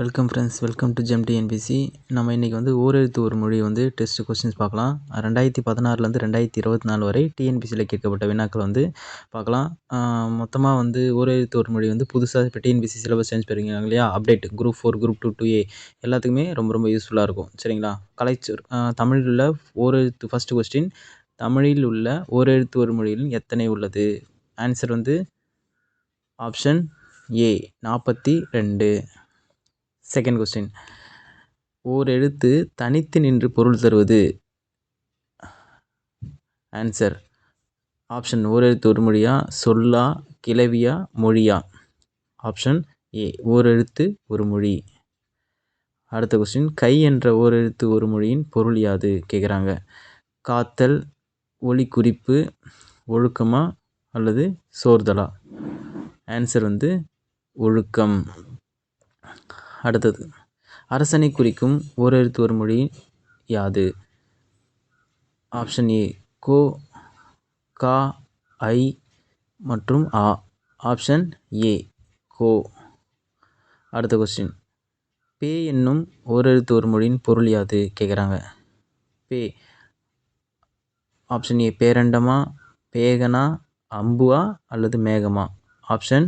Welcome friends welcome to gem TNPSC நம்ம இன்றைக்கி வந்து ஓரெழுத்து ஒரு மொழி வந்து டெஸ்ட் கொஸ்டின்ஸ் பார்க்கலாம். ரெண்டாயிரத்தி பதினாறுலேருந்து ரெண்டாயிரத்தி இருபத்தி நாலு வரை டிஎன்பிசியில் கேட்கப்பட்ட வினாக்கள் வந்து பார்க்கலாம். மொத்தமாக வந்து ஓரெழுத்து ஒரு மொழி வந்து புதுசாக இப்போ டிஎன்பிசி சிலபஸ் சேஞ்ச் பண்ணியிருக்காங்க இல்லையா? Update group four group two two A எல்லாத்துக்குமே ரொம்ப ரொம்ப யூஸ்ஃபுல்லாக இருக்கும். சரிங்களா? கலைச்சொற் தமிழில் உள்ள ஓரெழுத்து ஃபஸ்ட்டு கொஸ்டின் தமிழில் உள்ள ஓரெழுத்து ஒரு மொழியில் எத்தனை உள்ளது? ஆன்சர் வந்து ஆப்ஷன் ஏ நாற்பத்தி ரெண்டு. செகண்ட் கொஸ்டின் ஓர் எழுத்து தனித்து நின்று பொருள் தருவது? ஆன்சர் ஆப்ஷன் ஓர் எழுத்து ஒரு மொழியா? சொல்லா கிளவியா மொழியா? ஆப்ஷன் ஏ ஓர் எழுத்து ஒரு மொழி. அடுத்த கொஸ்டின் கை என்ற ஓர் எழுத்து ஒரு மொழியின் பொருள் யாது? கேட்குறாங்க காத்தல் ஒளி குறிப்பு ஒழுக்கமா அல்லது சோர்தலா? ஆன்சர் வந்து ஒழுக்கம். அடுத்தது. அரசனை குறிக்கும் ஓரெழுத்து ஒரு மொழி யாது? ஆப்ஷன் ஏ கோ கா ஐ மற்றும் ஆ. ஆப்ஷன் ஏ கோ. அடுத்த கொஸ்டின் பே என்னும் ஓரெழுத்து ஒரு மொழியின் பொருள் யாது? கேட்குறாங்க பே. ஆப்ஷன் ஏ பேரண்டமா பேகனா அம்புவா அல்லது மேகமா? ஆப்ஷன்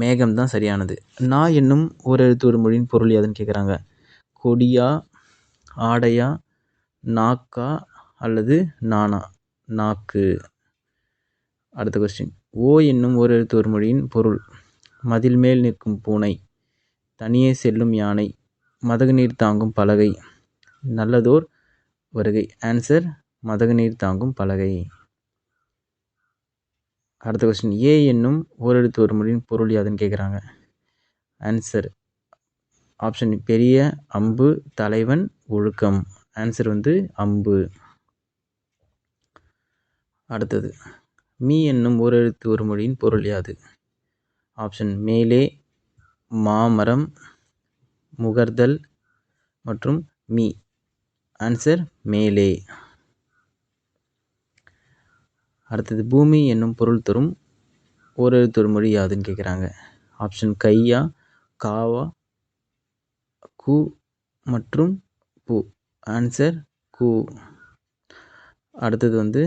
மேகம் தான் சரியானது. நா என்னும் ஓரெழுத்து ஒரு மொழியின் பொருள் யாதுன்னு கேட்குறாங்க கொடியா ஆடையா நாக்கா அல்லது நானா நாக்கு. அடுத்த கொஸ்டின் ஓ என்னும் ஓரெழுத்து ஒரு மொழியின் பொருள். மதில் மேல் நிற்கும் பூனை. தனியே செல்லும் யானை. மதகு நீர் தாங்கும் பலகை. நல்லதோர் வருகை. ஆன்சர் மதகு நீர் தாங்கும் பலகை. அடுத்த கொஸ்டின் ஏ என்னும் ஓரெழுத்து ஒரு மொழியின் பொருள் யாதுன்னு கேட்குறாங்க ஆன்சர் ஆப்ஷன் பெரிய அம்பு தலைவன் ஒழுக்கம். ஆன்சர் வந்து அம்பு. அடுத்தது. மீ என்னும் ஓரெழுத்து ஒரு மொழியின் பொருள் யாது? ஆப்ஷன் மேலே மாமரம் முகர்தல் மற்றும் மீ. ஆன்சர் மேலே. அடுத்தது பூமி என்னும் பொருள் தரும் ஓரெழுத்தொரு மொழி யாதுன்னு கேட்குறாங்க ஆப்ஷன் கையா காவா கு மற்றும் பூ. ஆன்சர் கு. அடுத்தது வந்து